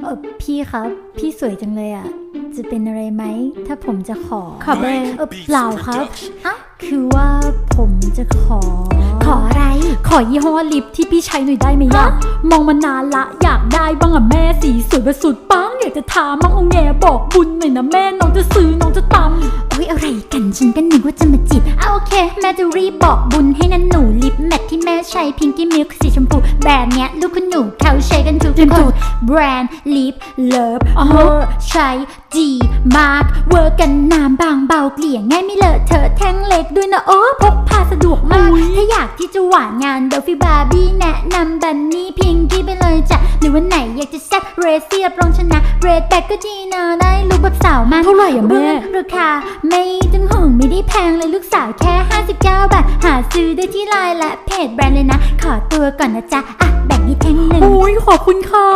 เออพี่ครับ พี่สวยจังเลยอะ จะเป็นอะไรไหม ถ้าผมจะขอ ขอเบอร์เออเปล่าครับอะคือว่าผมจะขอ ขออะไร ขอยี่ห้อลิปที่พี่ใช้หน่อยได้ไหมยะมองมานานละอยากได้บ้างอะแม่สีสวยประสุดปังอยากจะทามั่งเอาแงบอกบุญหน่อยนะแม่น้องจะซื้อน้องจะตำโอ้ยอะไรกันฉันก็นึกว่าจะมาจีบเอาโอเค แม่จะรีบบอกบุญให้นั่นหนูลิปแมทที่แม่ ใช้พิงกี้มิลค์สีชมพู แบรนด์เนี้ยลูกคุณหนูเขาใช้กันทุกจริงคจุนดแบรนด์ลิปเลิฟอ๋อเวอร์ใช้ดีมากเวอร์กันน้ำบางเบาเกลี่ยง่ายไม่เลอะเธอะแท่งเล็กด้วยนะโอ้พกพาสะดวกมาก ถ้าอยากที่จะหวานงานเดลฟี่บาร์บี้แนะนำบันนี่พิงกี้ไปเลยจ้ะหรื อวันไหนอยากจะแซ่บเรสเซียบรองชนะ เรดแบกก็ดีนะได้ลูกแบบสาวมากเท่าไหร่อะแม่ ราคาไม่ต้องห่วงไม่ได้แพงเลยลูกสาวแค่ 59 บาท หาซื้อได้ที่ไลน์และเพจแบรนด์เลยนะ ขอตัวก่อนนะจ๊ะ อะ แบ่งให้แท่งหนึ่งโอ้ยขอบคุณค่ะ